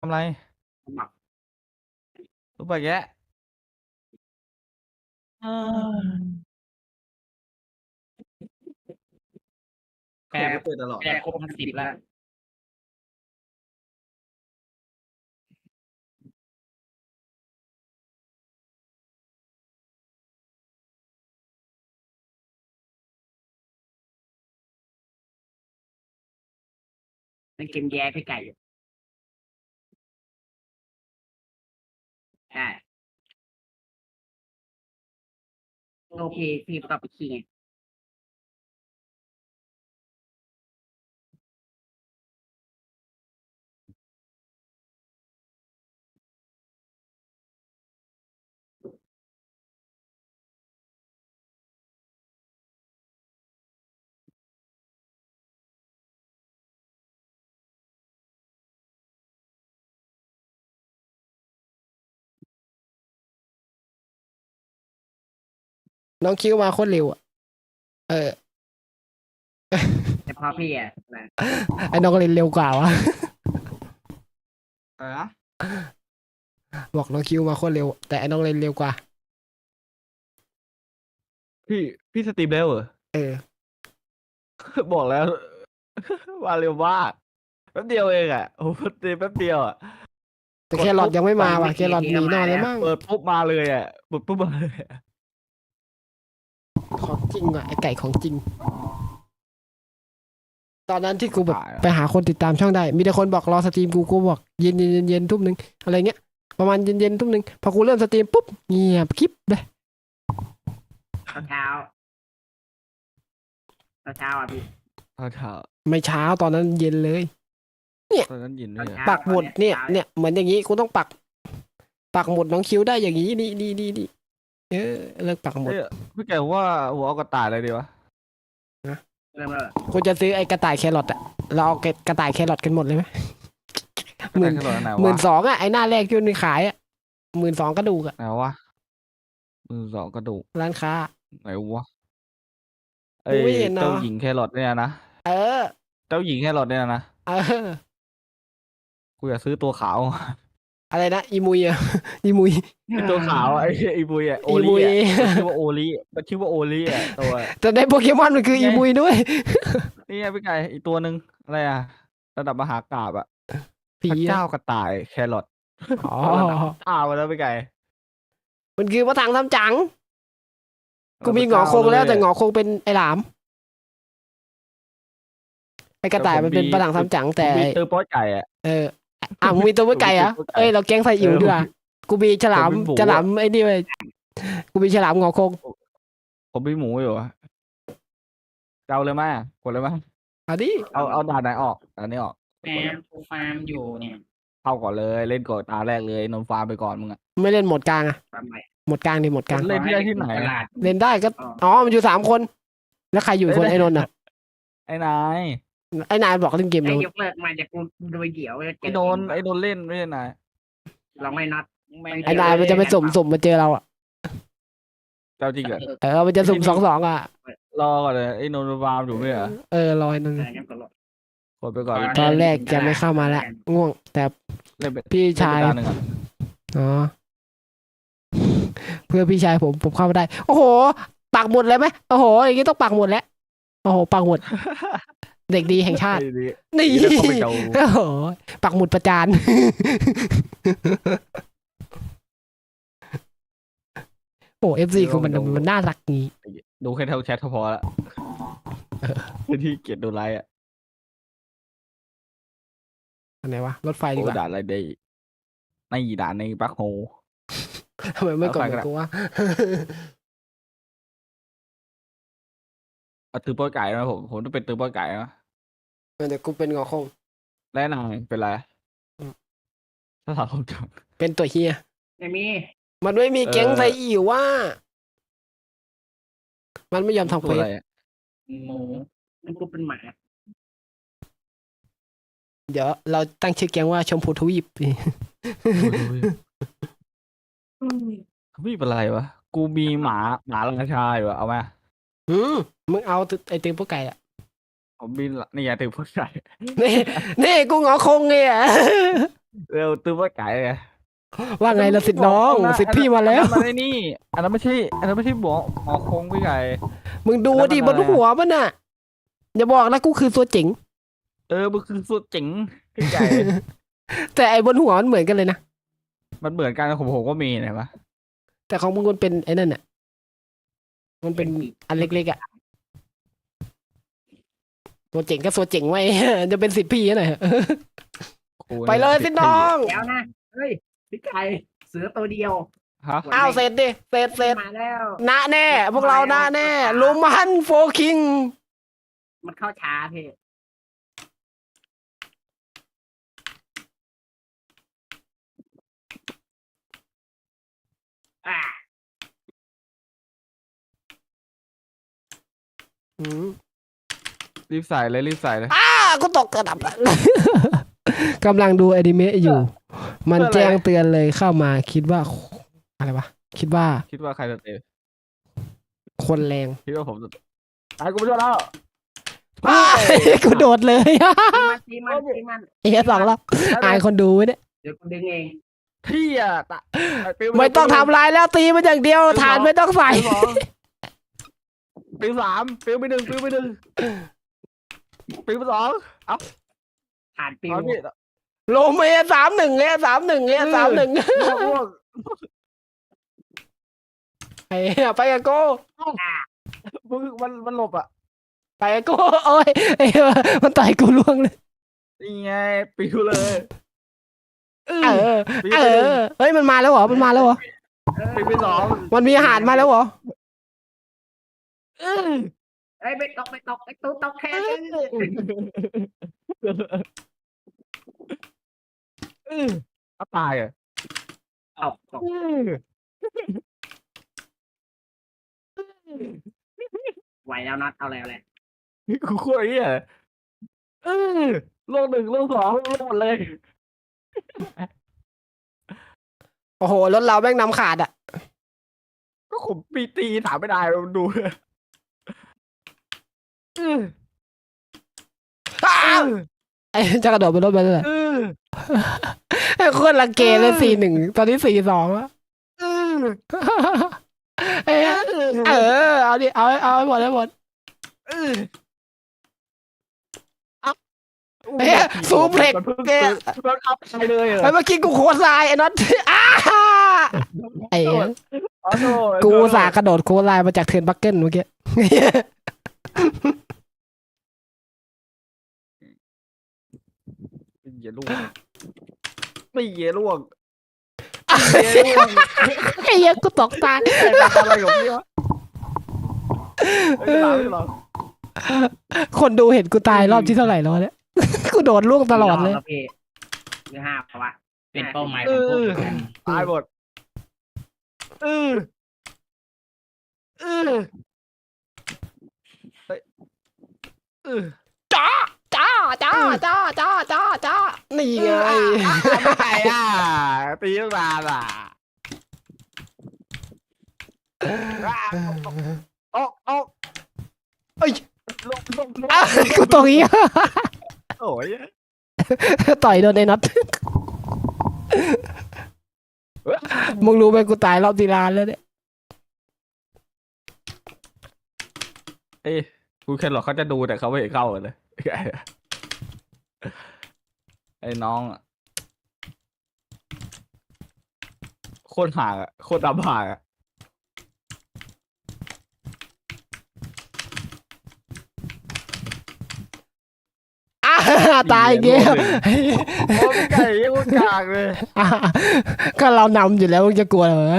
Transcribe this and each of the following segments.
ทำไรหมักรู้ปะแกะแปรเปิดเปิดตลอดแปรครบทั้งสิบแล้ว เป็นเกมแย่พี่ไก่อยู่ ใช่โอเคพี่ต่อไปขี่ไง น้องคิวมาโคตรเร็วอะ เออ แต่พอพี่อะนะไอ้น้องเล่นเร็วกว่าวะอะไรนะบอกน้องคิวมาโคตรเร็ว แต่ไอ้น้องเล่นเร็วกว่า พี่พี่สตรีมแล้วเหรอ เออ บอกแล้ว ว่าเร็วมากแป๊บเดียวเองอะโอ้โหสตรีมแป๊บเดียวอะ แต่แครอทยังไม่มาว่ะแครอทหนีนอนเลยมั้งเปิดปุ๊บมาเลยอะเปิดปุ๊บมาเลยอะ ของจริงอะไอ้ไก่ของจริง ตอนนั้นที่กูแบบตายอะไปหาคนติดตามช่องได้ มีแต่คนบอกรอสตรีมกูกูบอกเย็นเย็นเย็นเย็นทุ่มหนึ่งอะไรเงี้ยประมาณเย็นเย็นทุ่มหนึ่งพอกูเริ่มสตรีมปุ๊บเงียบคลิปเลยเช้าเช้าเช้าเช้าอะพี่เช้าเช้าไม่เช้าตอนนั้นเย็นเลยตอนนั้นยินด้วยอะช้าปักหมุดเนี่ยช้าเนี่ยเหมือนอย่างนี้กูต้องปัก ปักหมุดน้องคิวได้อย่างนี้นี่นี่นี่นี่ เออเลิกปักหมุดเอ้ยพี่แกว่าหัวเอากระต่ายอะไรดีวะเริ่มแล้วกูจะซื้อไอ้กระต่ายแครอทอะเราเอากระต่ายแครอทกันหมดเลยไหมหมื่นกระต่ายขนาดไหนหมื่นวะสองอะไอ้หน้าแรกที่มันขายอะหมื่นสองกระดูกอะไหนวะมือสองกระดูกร้านค้า ไหนวะกูเอ้ยไม่เห็นนะ เจ้าหญิงแครอทเนี่ยนะเออ เจ้าหญิงแครอทเนี่ยนะเออกูอยากซื้อตัวขาว อะไรนะอีมุยอะอีมุยตัวขาวอะไอ้ไอ้บุยอะโออีลีมุยอะมันชื่อว่าโอลีมันชื่อว่าโอลีอะตัวแต่ในโปเกมอนมันคืออีมุยด้วยนี่ไงพี่ไก่อีกตัวหนึ่งอะไรอะระดับมหากราบอะผีพระอะเจ้ากระต่ายแครอทอ๋อ อ้าวแล้วพี่ไก่มันคือพระถังทำจัง กูมีหงอพระคเจ้างแล้วเยแต่หงอคงเป็นไอ้หลาม ไอ้กระต่ายแต่ผมมันเป็นมีพระถังทำจังแต่ มีเตอร์โป๊อไก่อะเออ อะมึงมีตัวเมื่อไก่เหรอะผมมีตัวไก่เอ้ยเราแก๊งใส่อิ๋วเออดีกว่ากูมีฉลามผมเป็นหมู ฉลามไอ้นี่เว้ยกูมีฉลามงอคงผมมีหมูอยู่อะเกาเลยไหมอะกดเลยไหมเอาดิเอาเอาด่านไหนออกอันนี้ออกแอมกูฟาร์มอยู่เนี่ยเข้าก่อนเลยเล่นก่อนตาแรกเลยนนฟาร์มไปก่อนมึงอะ ไม่เล่นโหมดกลางอะฟาร์มใหม่โหมดกลางดิโหมดกลางเล่นที่ได้ที่ไหน ตลาด เล่นได้ก็อ๋ออ๋อมันอยู่สามคน แล้วใครอยู่อีกคนไอ้นนท์อะไอ้นาย ไอ้นายบอกเล่นเกมไอ้แล้วยกเลิกมาจากกูโดยเดี่ยวจะเจไอ้โดนไอ้โดนเล่นไม่ใช่นายเราไม่นัดม่ไอ้นายมันจะไปสุ่มสุ่มมาเจอเราอะเจ้าจริงเหรอเออมันจะสุ่มสองสองอะรอก่อนเลยไอ้นนฟาร์มอยู่ไม่เหรอเออรอยนึงอะไรกันตลอดกดไปก่อนตอนแรกจะไม่เข้ามาละง่วง แต่เล่นไปพี่เล่นชายไปตาหนึ่งอะอ๋อเพื่อพี่ชายผมผมเข้ามาได้ โอ้โห ปักหมุดเลยไหมโอ้โหอย่างงี้ต้องปักหมุดแล้วโอ้โหปักหมุด เด็กดีแห่งชาติไอ้นี่นี่แล้วเข้าไปเจ้าโอ้โหปักหมุดประจานโอ้เอฟซีคือมันมันน่ารักงี้ ดูแค่เท่าแชทก็พอละพื้นที่เกียรติดูไลน์อะอันไหนวะ รถไฟดีโอ้กว่าด่านอะไรได้ในด่านในบักโฮทำไมไม่กดรถไฟเหมืก็อนได้กูวะเอาตือโป้อยไก่นะผม ผมต้องเป็นตือโป้อยไก่นะ เดี๋ยวกูเป็นงอคง และนายเป็นไรอืม ถ้าถามผมจังเป็นตัวเฮีย ไม่มีมันไม่มีแก๊งเออไซอิ๋วว่า มันไม่ยอมทำตัเคววอะไรสอะหมูมันกูเป็นหมาเดี๋ยวเราตั้งชื่อแก๊งว่าชมพูทวีป ไม่เป็นไรวะ กูมีหมาหมาราชาอยู่อะเอาไหมอืมมึงเอาตึไอตึงพวกไก่อะ ผมมีนี่ไงตือโป้อยไก่นี่นี่กูงอคงไงอะเร็วตื้อว่าไก่ไงว่าไงละสิทธิ์น้องอันนั้นสิทธิ์พี่มาแล้วอันนั้นมันไอ้นี่ อันนั้นไม่ใช่ อันนั้นไม่ใช่หมอหมอคงพี่ไก่มึงดูดิบแล้วมันนอะไรอะหัวมันน่ะอย่าบอกนะกูคือตัวเจ๋งเออมันคือสุดเจ๋งพี่ไก่แต่ไอ้บนหัวมันเหมือนกันเลยนะมันเหมือนกันของผมก็มีนะปะแต่ของมึงมันเป็นไอ้นั่นน่ะมันเป็นอันเล็กๆอะ ตัวเจ๋งก็ตัวเจ๋งไว้ จะเป็นสิทธิ์พี่หน่อยโอ้ไปเลยสิน้องแล้วนะเฮ้ยพี่ไก่เสือตัวเดียวฮะอ้าวเสร็จดิเสร็จเสร็จมาแล้วนะแน่ พวกเรานะแน่ลุมมันโฟคิง มันเข้าช้าพี่อ่าอืม รีบใส่เลยรีบใส่เลย อ้ากูตกกระดับกำลังดูอนิเมะอยู่ มันเพื่ออะไรแจ้งเตือนเลยเข้ามาคิดว่า อะไรวะ คิดว่าคิดว่าใครจะเตะคนแรงคิดว่าผมจะตายกูไม่ชอบแล้วอ้ายกูโดดเลยตีมันตีมันตีมันเฮียสองรอบอายคนดูไว้เนี่ยเดี๋ยวกูดึงเองที่อะตะปลิวปไม่ต้องทำลายแล้วตีมันอย่างเดียว ฐานไม่ต้องใส่ปลิวสองปลิวสามปลิวไปหนึ่งปลิวไปหนึ่ง ปลิวไปสองผ่านปิวเอาพี่โลเมสามหนึ่งเนี่ยสามหนึ่งเนี่ยสามหนึ่งอ้วกไอ้เหี้ยไปกับโก้อ่ามึงมันมันหลบอะ ไปกับโก้โอ้ยไอ้เหี้ยมันต่อยกูล่วงเลยนี่ไงปลิวเลยเออปลิวเอไปหนึ่งอเฮ้ยมันมาแล้วเหรอมันมาแล้วเหรอปลิวไปสองมันมีอาหารมาแล้วเหรอ เออเอ้ยไม่ตกไม่ตกไอ้ตู้ตกแค่นี้เออเอาตายอะเอาตกเออไหวแล้วนัดเอาแล้วแหละกูโคตรเหี้ยเออโลกหนึ่งโลกสองโลกหมดเลย โอ้โหรถเราแม่งนำขาดอะ ก็ผมปีตีถามไม่ได้มันดูเอออ้าวไอ้จะกระโดดบนรถไปเลยเออไอ้โคนลังเกเลยสี่หนึ่งตอนนี้สี่สองแล้วเออเอ้ยเออ เอาดิเอาให้เอาให้หมดให้หมดเออเอาเฮ้ยซูเพล็กมันเพิ่งแกมันเอาไปเลยเหรไอ้อเมื่อกี้กูโคตรทรายไอ้น็อตอ้าไอ้เหี้ยอ๋อโทษกูอุตสาห์กระโดดโคตรลายมาจากเทิร์นบักเกิลเมื่อกี้ เหยียล่วงไม่เหยียล่วงเหยียล่วงไอ้เหี้ยกูตกตายอะไรของพี่วะไม่เป็นไรไม่เป็นไรคนดูเห็นกูตายรอบที่เท่าไหร่แล้วเนี่ย กูโดดล่วงตลอดเลยรบแล้วพี่หรือห้าเพราะว่าเป็นเป้าหมายเอของพวกอมันตายหมดเออเออเฮ้ยเออ จ้าจ้าจ้าจ้าจ้าจ้าจ้านี่ไงไม่ไก่อะตีตั้งนานอะออกออกเอ้ยลงลงลงอ้าวกูตกอีกโอ้ยต่อยโดนไอ้น็อตมึงรู้ไหมกูตายรอบที่ร้านแล้วเนี่ย เอ้ย กูแค่หรอกเขาจะดูแต่เขาไม่เห็นเข้าเลยไอ้น้องอะโคตรห่างอะโคตรดำห่างอะอ้าตายอีกแล้วโอ้พี่ไก่ยังกลางเลยอะก็เรานำอยู่แล้วมึงจะกลัวเหรอ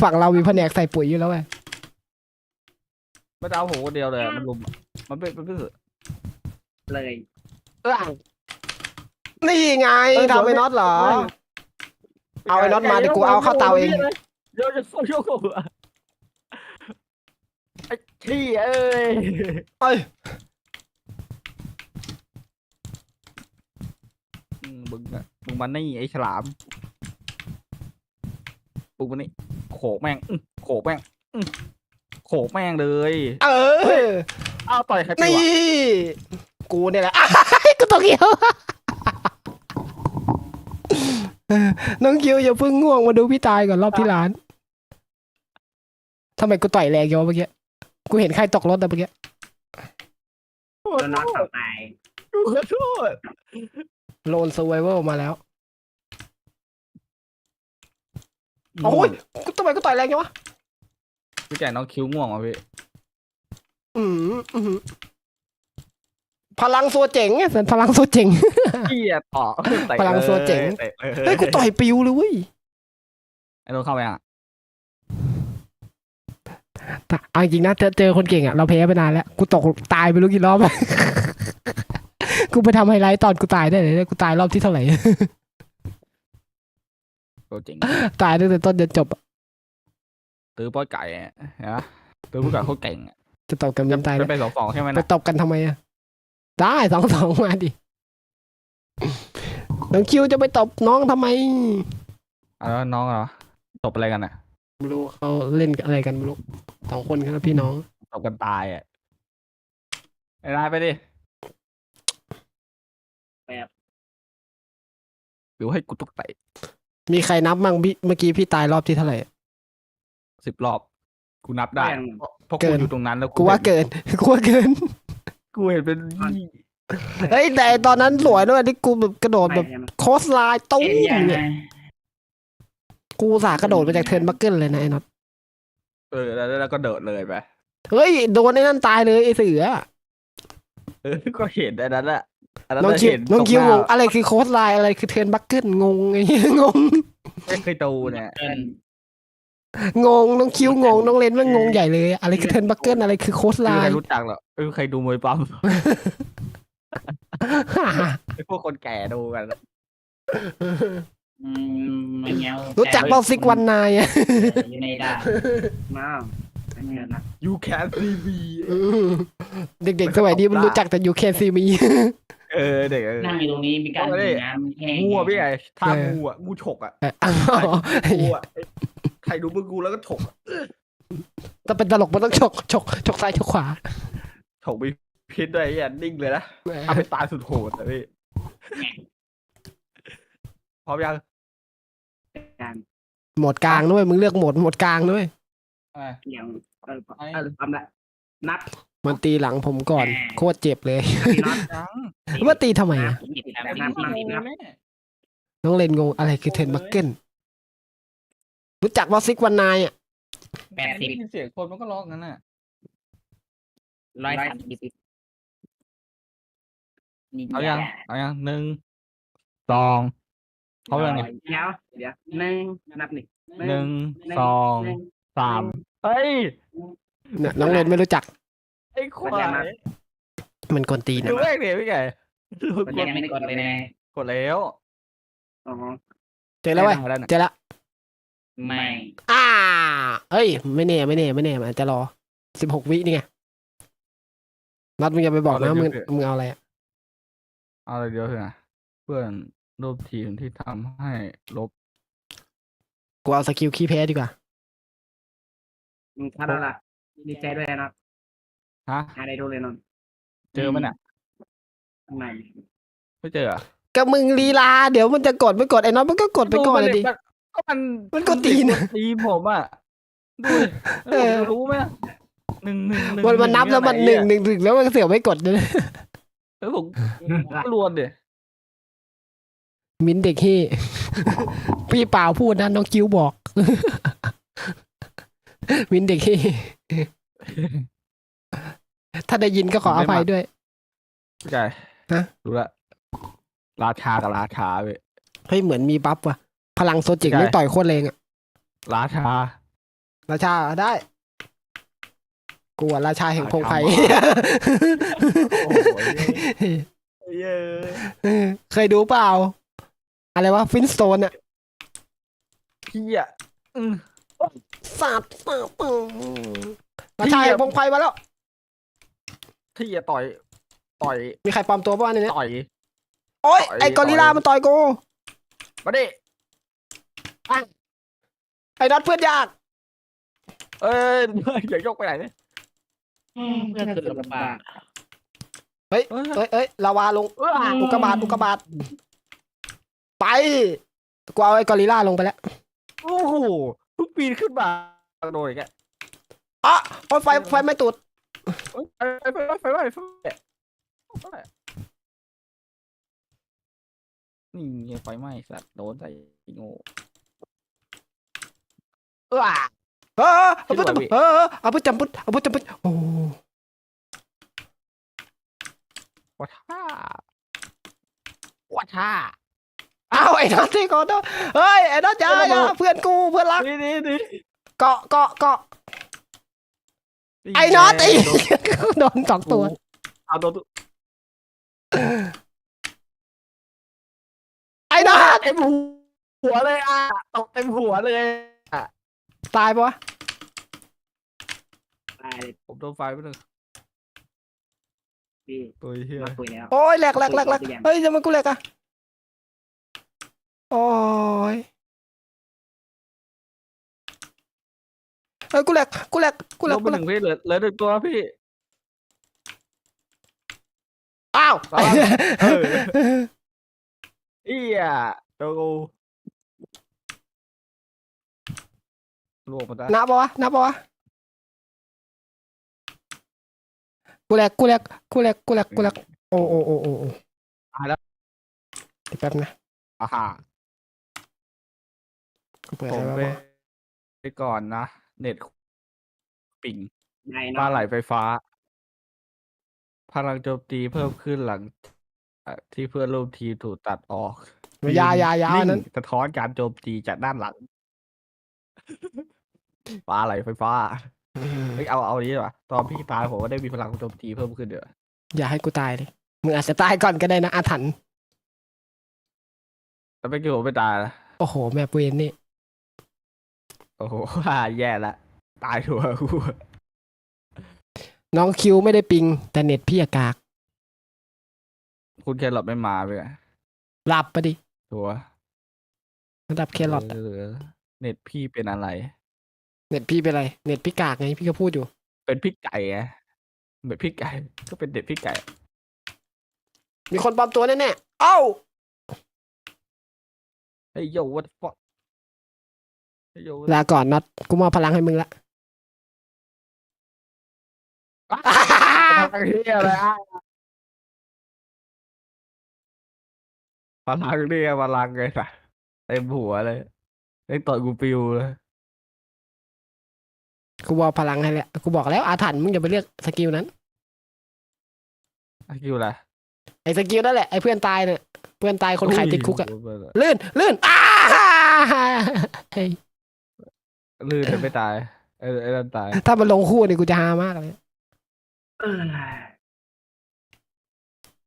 ฝั่งเรามีแผนกใส่ปุ๋ยอยู่แล้วไง มันเอาผมคนเดียวเลยอะมันลุมอะมันเป็นมันเป็นเลยเออ นี่ไงทำไอ้น็อตเหรอ เอาไอ้น็อตมาเดี๋ยวกูเอาเข้าเตาเอง เดี๋ยวจะสู้ยกหัวไอ้ขี้เอ้ยเอ้ยอืมมึงอะมึงมานี่ไอ้ฉลามมึงมานี่โขกแม่งอื้อโขกแม่งอื้อ โขกแม่งเลย เออเอาต่อยใครไปนี่วะกูเนี่ยแหละอ้ายกูตกเหี่ยวน้องคิวอย่าเพิ่งง่วงมาดูพี่ตายก่อนรอบที่ร้านทำไมกูต่อยแรงอย่างวะเมื่อกี้กูเห็นใครตกรถอะเมื่อกี้แล้วน็อตต่อไปกูขอโทษโลนซ u r v i v a l มาแล้วโอ้ยกูทำไมกูต่อยแรงยังวะ พี่แก่น้องคิ้วง่วงอะพี่ อืมอืมพลังโซเจ๋งไงสันพลังโซเจ๋ง เกียต่อเตะพลังโซเจ๋ง ตะลเฮ้ยกูต่อยปิวเลยเว้ยไอ้โดนเข้าไปอะแต่เอาจริงนะเจอเจอคนเก่งอะเราแพ้ไปนานแล้วกูตกตายไปรู้กี่รอบ กูไปทำไฮไลท์ตอนกูตายได้เลยกูตายรอบที่เท่าไหร่ โซเจ๋ง ตายตั้งแต่ต้นจนจบอะ ตื้อป้อยไก่อะนะตื้อป้อยไก่โคตรเก่งอะจะตบกันยังตายจะนะไปสองสองใช่ไหมไปนะตบกันทำไมอะ ได้สองสองมาดิ น้องคิวจะไปตบน้องทำไม อะแล้วน้องเหรอตบอะไรกันอะไม่รู้เขาเล่นอะไรกันไม่รู้สองคนครับพี่น้อง ตบกันตายอะไอ้นายไปดิหรือให้กูตุกเตะมีใครนับมั่งพี่เมื่อกี้พี่ตายรอบที่เท่าไหร่ สิบรอบกูนับได้แม่ง เพราะเพราะเกิกูนอยู่ตรงนั้นแล้วกูว่าห็นเกินกูว่าเกิน กูเห็นเป็นยี่เฮ้ยแต่ตอนนั้นสวยด้วยที่กูแบบกระโดดแบบไม่ใช่ไหมโคสไลน์ตุ้มเอ็นยังไงเนี่ยกูอุตสาห์กระโดดมาจากเทิร์นบักเกิลเลยนะไอ้น็อตเออแล้วแล้วก็เดินเลยไปเฮ้ยโดนไอ้นั่นตายเลยไอ้เสือเออก็เห็นอันนั้นแหละอันนั้นน้องน่ะคิวเห็นน้องคิวตงรงงอะไรคือโค้ดไลน์อะไรคือเทิร์นบักเกิลงงไอ้เหี้ยงง ไม่เคยดูเนี่ยเอิ้น งงน้องคิวงงน้องเลนมันงงใหญ่เลย อะไรคือเทิร์นบักเกิลอะไรคือโค้ดไลไม่มีใครน์รู้จักหรอกไม่มีใครดูมวยปั๊มไอ้พวกคนแก่ดูกันอืมมันเงี้ยรู้จักเปล่าซิกวันนายอะอยู่ในดาน้าวไม่เงินนะยูแคนซีวีเด็กๆสมัยนี้มันรู้จักแต่ยูแคนซีมี เออเด็กเออนั่งอยู่ตรงนี้มีการดื่มน้ำแห้งงูอะพี่ไอ้ท่าเอองูอะงูฉกอะอ้าวงูอ่ะใครดูมือกูแล้วก็ฉกอะถ้าเป็นตลกมันต้องฉกฉกฉกซ้ายฉกขวาฉกมีพิษด้วยไอ้เหี้ยนิ่งเลยนะทำให้ตายสุดโหดอะพี่พร้อมยังการโหมดกลางด้วยมึงเลือกโหมดโหมดกลางด้วยอะเกี่ยงเออเออทำละนับมันตีหลังผมก่อน โคตรเจ็บเลยพี่น็อตยังว่าตีทำไมอะกินน้นับนับนับน้องเลนงงอะไรคือเทิร์นบักเกิล รู้จักว่าซิกวันนายอะำแปดสิบ ได้ยินเสียงคนมันก็ร้องงั้นน่ะร้อยสามสิบนี่เอายังเอายังหนึ่งสองเขายังไงเดี๋ยวเดี๋ยวหนึ่งนับหนึ่งหนึ่งสองหนึ่ง สามเฮ้ยเนี่ยน้องเลนไม่รู้จักไอ้ควายมันกวนตีนดูอะแม่งเนี่ยพี่ไก่มันยังไม่กดเลยนะกดแล้วอ๋อเจอแล้วเว้ยได้แล้วนะเจอแล้ว ไม่ อ่า เอ้ย ไม่แน่ไม่แน่ไม่แน่มันอาจจะรอสิบหกวินี่ไงนัดมึงอย่าไปบอกนะมึงมึงเอาอะไรอะเอาอะไรเดียวเถอะนะเพื่อนรูปทีมที่ทำให้ลบกูเอาสกิลขี้แพ้ดีกว่า มึงพลาดแล้วล่ะดีใจด้วยนะฮะ หาได้ดูเลยนนท์เจอมันอะทำไมไม่เจอเหรอะก็มึงลีลา เดี๋ยวมันจะกดไม่กดไอ้น็อตมันก็กดไปก่อนเลยดิ ก็มันมันกดตีนกดตีนผมอะดูดิเออผมจะรู้ไหมหนึ่งหนึ่งหนึ่งมันมันนับแล้วมันหนึ่งหนึ่งหนึ่งแล้วมันเสียวไม่กดเลยเออผมก็รวนดิมินเด็กเฮ่ พี่เปล่าพูดนะน้องกิ้วบอก มินเด็กเฮ่ถ้าได้ยินก็ขออภัยด้วยพี่ไก่ฮะ รู้ละราชากับราชาเว้ยเฮ้ยเหมือนมีบัฟว่ะ พลังโซจิกใช่ไม่ต่อยโคตรแรงอะราชา ราชาได้กลัวราชาแห่งพงไพ่โอ้โหเย้เคยดูเปล่า อะไรวะฟินสโตนอะพี่อะอืมสัตว์สัตว์อืมราชาแห่งพงไพ่มาแล้วพี่อะต่อย ต่อย มีใครปลอมตัวป่ะในเนี้ยต่อย โอ๊ยต่อยไอ้กอริลลาต่อยมันต่อยกู มาดิ ไอ้น็อตเพื่อนยาก เอ้ยอย่ายกไปไหนเนี่ยเพื่อนสุดลำบากเฮ้ยเอ้ยเอ้ยเอ้ยลาวาลง เอ้ยอุกกาบาตอุกกาบาตไปกูเอาไอ้กอริลล่าลงไปแล้วโอ้โหทุกปีนขึ้นมาโดนอีกแกอะโอ้ยไฟไฟไม่ตุดเอ้ยไฟไฟไฟไฟไฟไฟไฟนี่ไงไฟไหม้สัตว์โดนใส่โง่ เออเออเอาพุทธช่วยหน่อยพี่เออเอาพุทธจำพุทธเอาพุทธจำพุทธโอ้วัดท่าวัดท่าเอาไอ้นัทที่ก่อนเนอะเฮ้ยไอ้นัทอย่าอย่าเพื่อนกูเพื่อนรักนี่นี่นี่เกาะเกาะเกาะไอ้น็อตไอ้โดนสองตัวเอาโดนตัวไอ้นัทเต็มหัวเลยอะตกเต็มหัวเลย ตายปะวะตายเลยผมโดนไฟไปหนึ่งพี่ตัวเฮียมาคุยแล้ว โอ้ยแหลกแหลกแหลกแหลกเฮ้ยทำไมกูแหลกอะโอ้ยเฮ้ยกูแหลกกูแหลกกูแหลลกงไปกูแหหลกนึ่งพี่เหลือเหลือหนึ่งตัวพี่ อ้าว เอาละเออเอียโดนกู ลวกมาได้นับปะวะนับปะวะกูแหลกกูแหลกกูแหลกกูแหลกกูแหลกโอ้โอ้โอ้โอ้โอ้ตายแล้วเดี๋ยวแป๊บนะอ่าฮะกูเปิดผมอะไรไปวะไปก่อนนะ เน็ตปิงนายปลาเนาะไหลไฟฟ้า พลังโจมตีเพิ่มขึ้นหลังอะที่เพื่อนร่วมทีมถูกตัดออกอยาอยาอยาอันนั้น งสะท้อนการโจมตีจากด้านหลัง ปลาไหลไฟฟ้าเฮ้ยเอาเอานี้ดีกว่าตอนพี่ตายผมก็ได้มีพลังโจมตีเพิ่มขึ้นเดี๋ยวอย่าให้กูตายเลยมึงอาจจะตายก่อนก็ได้นะอาถรรพ์แต่ไม่กี่ผมไม่ตายนะโอ้โห แม่ปุยนนี่โอ้โห แย่ละตายทัวร์กูน้องคิวไม่ได้ปิง แต่เน็ตพี่อากากคุณแครอทไม่มาไปอะหลับปะดิทัวร์ระดับแครอทอะเออเน็ตพี่เป็นอะไร เน็ตพี่เป็นไร เน็ตพี่กากไงพี่ก็พูดอยู่ เป็นพี่ไก่ไงเน็ตพี่ไก่ ก็เป็นเน็ตพี่ไก่ มีคนปลอมตัวแน่ๆเอ้าเฮ้ยโยวัดฟอกเฮ้ยโยลาก่อนน็อตกูมอบพลังให้มึงละทำเฮียอะไรอะพลังเนี่ยพลังไงสัสเต็มหัวเลยไอ้ต่อยกูปิวเลย กูมอบพลังให้แล้วกูบอกแล้วอาถรรพ์มึงอย่าไปเลือกสกิลนั้นไอ้คิวอะไรไอ้สกิลนั่นแหละไอ้เพื่อนตายเนี่ยเพื่อนตายคนขายติดคุกอะโยลื่นลื่นอ้าเฮ้ยลื่นแต่ไม่ตายไอ้ไอ้นั่นตายถ้ามันลงคู่นี่กูจะฮามากเลยเออ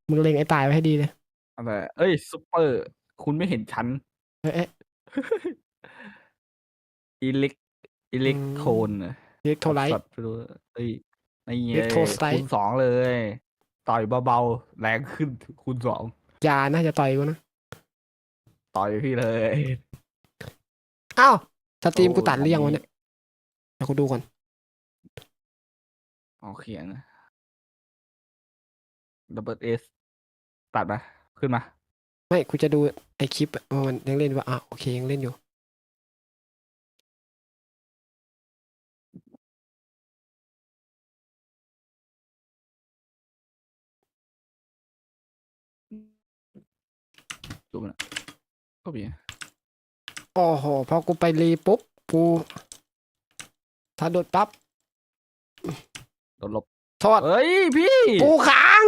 มึงเล็งไอ้ตายไว้ให้ดีเลยอะไรเอ้ยซุปเปอร์ คุณไม่เห็นชั้นเอ้ยเอ้ยอิเล็ก อิเล็กโทนเรียกโทรไลท์ สัตว์ไม่รู้เอ้ยไอ้เงี้ย Electrolyte คูณสองเลย ต่อยเบาๆ แรงขึ้นคูณสองอยาน่าจะต่อยกูนะ ต่อยพี่เลย อ้าวสตรีมโอ้กูตัดหรือยังอัวะนนี้เนี่ยเดี๋ยวกูดูก่อนเอาเขียนดับเบิลเอสตัดมา ขึ้นมา ไม่กูจะดูไอคลิปอะว่ามันยังเล่นว่าอะโอเคยังเล่นอยู่ ดูมันอะก็มีโอ้โห พอกูไปรีปุ๊บ กูถ้าโดดปั๊บโดนลบโทษเอ้ยพี่กูค้าง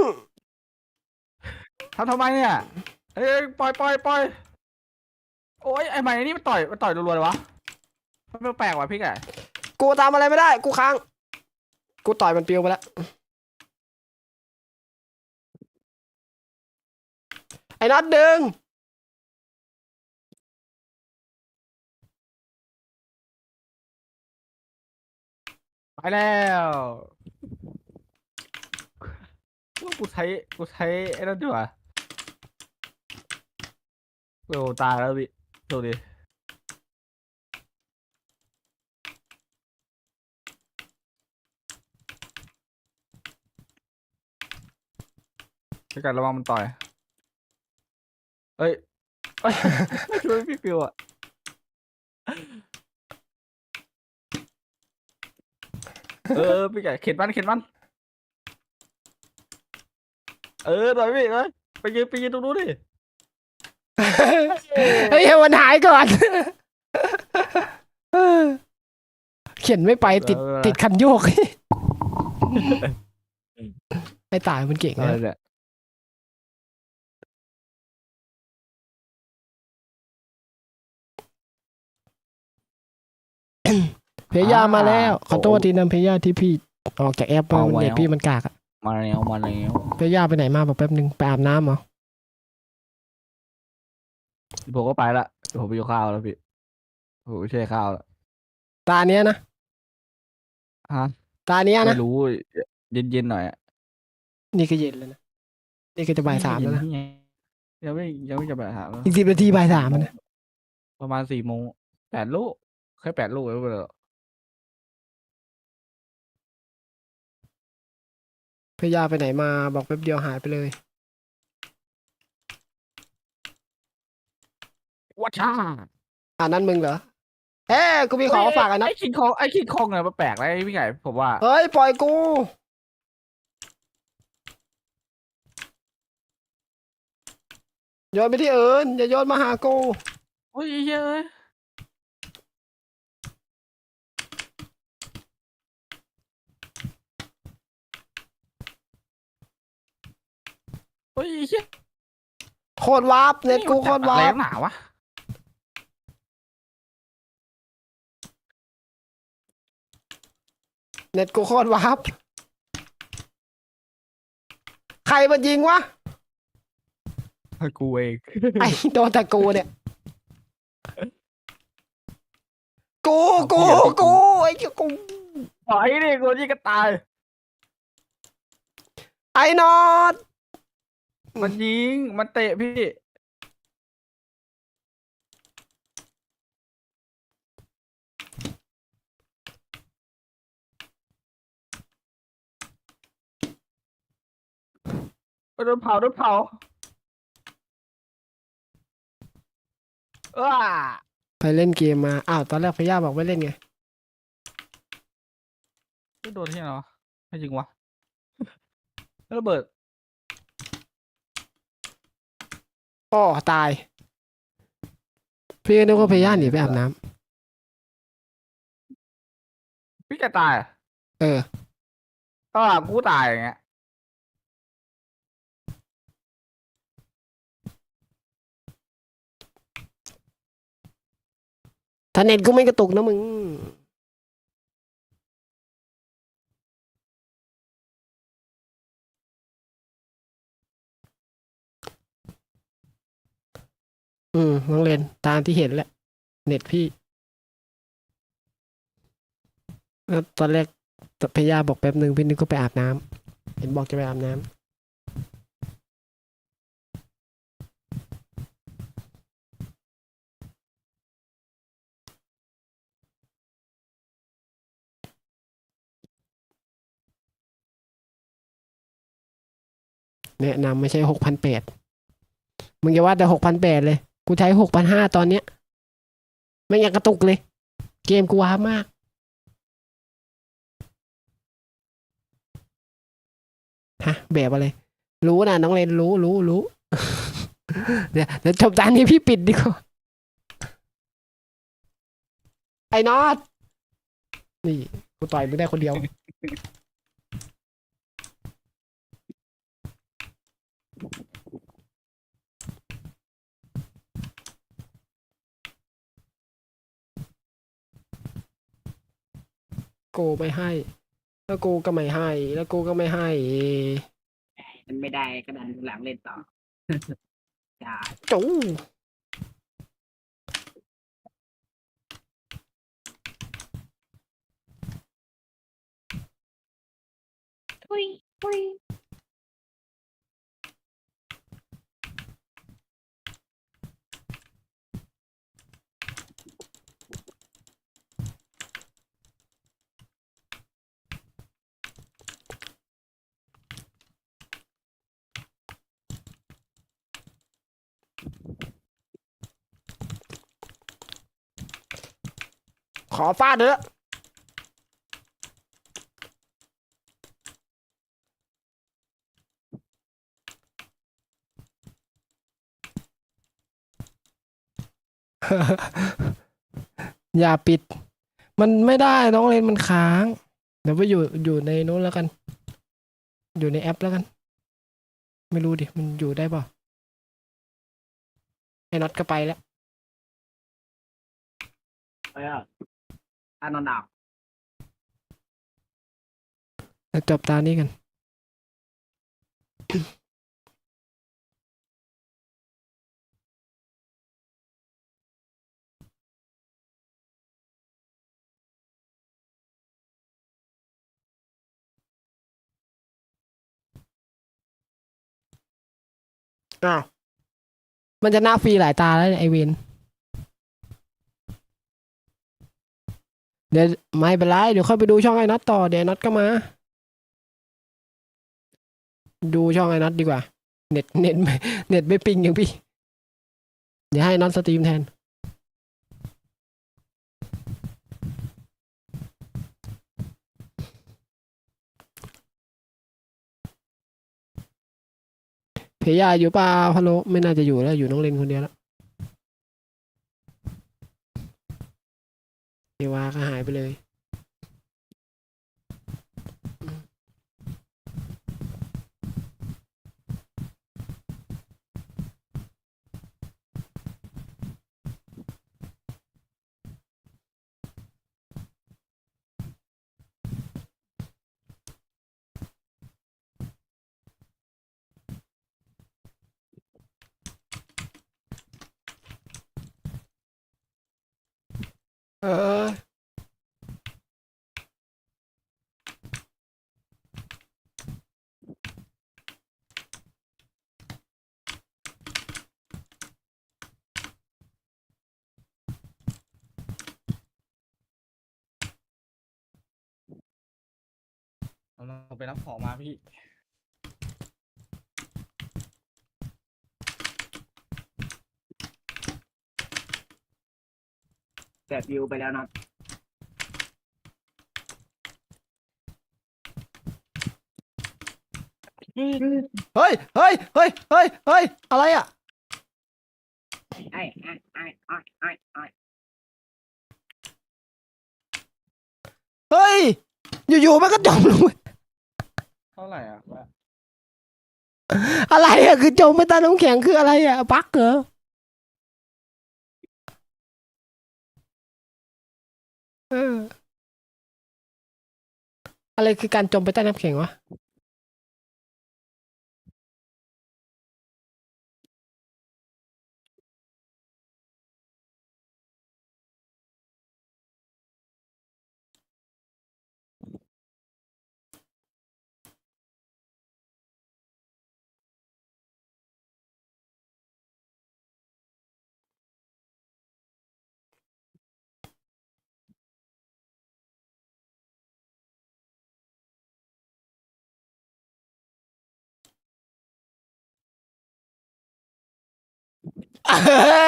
ทำทำไมเนี่ยเอ้ยปล่อยปล่อยปล่อยโอ้ยไอ้ใหม่นี่มันต่อยมันต่อยรัวๆเลยวะมันแปลกๆว่ะพี่แกกูทำอะไรไม่ได้ กูค้าง กูต่อยมันปลิวไปแล้วไอ้น็อตดึง ไปแล้วกูใช้กูใช้ไอ้นั่นดีกว่าโอ้ตายแล้วพี่ดูดิพี่กันระวังมันต่อย เอ้ย เอ้ยช่วยพี่ฟิวอะ เออพี่ไก่เข็นมันเข็นมัน เออต่อยพี่เอ้ยไปยืนไปยืนตรงนู้นดิเฮ้ยให้มันหายก่อน เขียนไม่ไปติดเออติดคันโยก ไอ้ตายมันเก่งอะไรนะ เนี่ย เพย่ามาแล้วขอโทษทีนะเพย่าที่พี่ออกจากแอปมามันเด็ดพี่มันกากอะมาแล้วมาแล้วเพย่าไปไหนมาบอกแป๊บนึงไปอาบน้ำเหรอผมก็ไปละผมไปโยข้าวแล้วพี่ผมไปแช่ข้าวแล้วตาเนี้ยนะฮะตาเนี้ยนะไม่รู้เย็นๆหน่อยอะนี่ก็เย็นแล้วนะนี่ก็จะบ่ายสามแล้วนะยังไม่ยังไม่จะบ่ายสามแล้วอีกสิบนาทีบ่ายสามแล้วนะประมาณสี่โมงแปดลูกแค่แปดลูกเองเลย พย่าไปไหนมาบอกแป๊บเดียวหายไปเลยวัชช่าอ่านั่นมึงเหรอเอ้ยกูมีของมาฝากกันนะไอ้คิงคองไอ้คิงคองเนี่ยมันแปลกเลยพี่ไก่ผมว่าเฮ้ยปล่อยกูโยนไปที่อื่นอย่าโยนมาหากูโอ้ยเฮ้ยโอ้ย เฮ้ยโคตรวาร์ปเน็ตกูโคตรวาแรร์ปงหนาวะเน็ตกูโคตรวาร์ปใครมายิงวะกูเองไอ้โดนแต่กูเนี่ย กูกูกูไอ้เหี้ยกูถอยดิกูนี่ก็ตายไอ้นอต มันยิง มันเตะพี่ โดนเผาโดนเผาอ้าไปเล่นเกมมา อ้าว ตอนแรกพย่าบอกไม่เล่นไง ไม่โดนที่ไหนวะไม่จริงวะแล้วระเบิด อ้อตาย พี่ก็นึกว่าพย่าหนีไปอาบน้ำพี่แกตายอะเออก็กูตายอย่างเงี้ยถ้าเน็ตกูไม่กระตุกนะมึง อืมน้องเรนตามที่เห็นแหละ เน็ตพี่แล้วตอนแรกพยาบอกแป๊บหนึ่งพี่นึกก็ไปอาบน้ำเห็นบอกจะไปอาบน้ำแนะนำไม่ใช่หกพันแปดมึงอย่าว่าแต่หกพันแปดเลย กูใช้หกพันห้าตอนเนี้ยไม่อยากกระตุกเลย เกมกูว้ามาก ฮะ แบบอะไร รู้นะน้องเรนรู้รู้รู้เดี๋ยวเดี๋ยวจบตานนี้พี่ปิดดีกว่า ไอ้นอตนี่ กูต่อยมึงได้คนเดียว โกไม่ให้ แล้วกูก็ไม่ให้ แล้วกูก็ไม่ให้ มันไม่ได้ก็ดันหลังเล่นต่อ จ้าจูปุยปุย ขอฟาดเถอะอย่าปิด มันไม่ได้น้องเลนมันค้าง เดี๋ยวไปอยู่อยู่ในนู้นแล้วกัน อยู่ในแอปแล้วกัน ไม่รู้ดิ มันอยู่ได้เปล่าไอ้น็อตก็ไปแล้วไปอะ อานอนดับแล้วจบตานี้กัน อ้าว มันจะหน้าฟรีหลายตาแล้วเนี่ยไอเวน เดี๋ยวไม่เป็นไรเดี๋ยวค่อยไปดูช่องไอ้น็อตต่อเดี๋ยวน็อตก็มา ดูช่องไอ้น็อตดีกว่า เน็ตเน็ตไม่เน็ตไม่ปิงอย่างพี่ เดี๋ยวให้น็อตสตรีมแทนเพยาอยู่เปล่าพะโลไม่น่าจะอยู่แล้วอยู่น้องเลนคนเดียวแล้ว วาก็หายไปเลย เออเราลงไปรับของมาพี่ แต่วิวไปแล้วเนาะเฮ้ย เฮ้ย เฮ้ย เฮ้ย เฮ้ย อะไรอะ ไอ้ไอ้ไอ้ไอ้ไอ้ไอ้เฮ้ย อยู่ๆมันก็จมลงไปเท่าไหร่อะวะอะไรอะ คือจมไปใต้น้ำแข็งคืออะไรอะปักเหรอ อะไรคือการจมไปใต้น้ำแข็งวะ เอ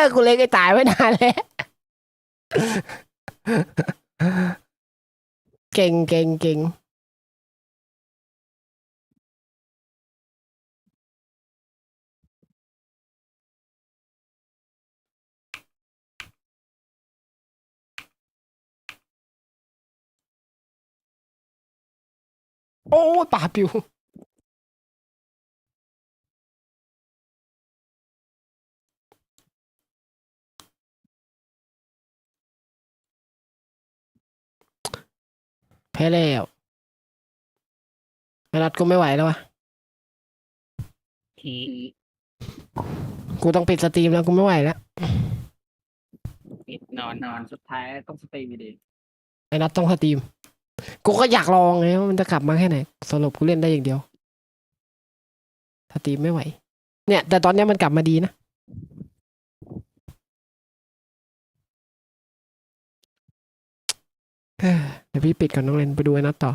อกูเล็กไอ้ตายไว้นานแล้ว เก่งเก่งเก่งโอ้ป่าปิว แพ้แล้วไอ้นัดกูไม่ไหวแล้ววะทีกูต้องปิดสตรีมแล้วกูไม่ไหวแล้วปิดนอนนอนสุดท้ายต้องสตรีมอยู่ดีไอ้นัดต้องสตรีม กูก็อยากลองไงว่ามันจะกลับมาแค่ไหนสรุปกูเล่นได้อย่างเดียวสตรีมไม่ไหว เนี่ย แต่ตอนเนี้ยมันกลับมาดีนะ เดี๋ยวพี่ปิดก่อนน้องเลนไปดูไอ้นัดต่อ